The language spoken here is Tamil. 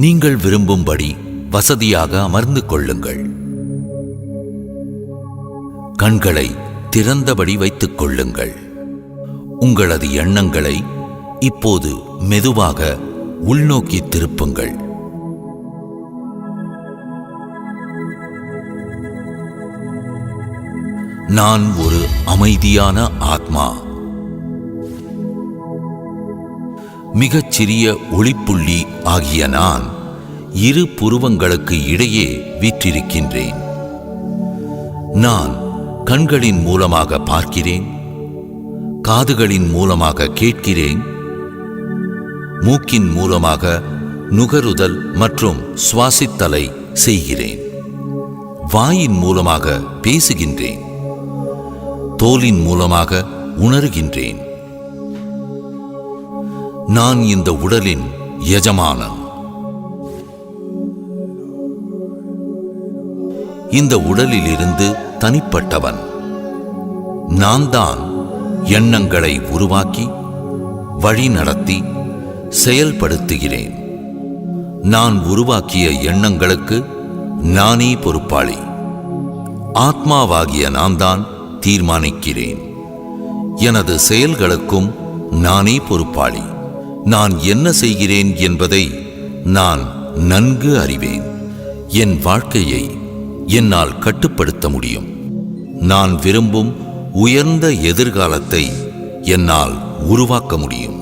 நீங்கள் விரும்பும்படி வசதியாக அமர்ந்து கொள்ளுங்கள். கண்களை திறந்தபடி வைத்துக் கொள்ளுங்கள். உங்களது எண்ணங்களை இப்போது மெதுவாக உள்நோக்கி திருப்புங்கள். நான் ஒரு அமைதியான ஆத்மா. மிகச்சிறிய ஒளிப்புள்ளி ஆகிய நான் இரு புருவங்களுக்கு இடையே வீற்றிருக்கின்றேன். நான் கண்களின் மூலமாக பார்க்கிறேன் காதுகளின் மூலமாக கேட்கிறேன் மூக்கின் மூலமாக நுகருதல் மற்றும் சுவாசித்தலை செய்கிறேன் வாயின் மூலமாக பேசுகின்றேன் தோலின் மூலமாக உணர்கின்றேன். நான் இந்த உடலின் எஜமானன். இந்த உடலிலிருந்து தனிப்பட்டவன். நான் தான் எண்ணங்களை உருவாக்கி வழி நடத்தி செயல்படுத்துகிறேன். நான் உருவாக்கிய எண்ணங்களுக்கு நானே பொறுப்பாளி. ஆத்மாவாகிய நான் தான் தீர்மானிக்கிறேன். எனது செயல்களுக்கும் நானே பொறுப்பாளி. நான் என்ன செய்கிறேன் என்பதை நான் நன்கு அறிவேன். என் வாழ்க்கையை என்னால் கட்டுப்படுத்த முடியும். நான் விரும்பும் உயர்ந்த எதிர்காலத்தை என்னால் உருவாக்க முடியும்.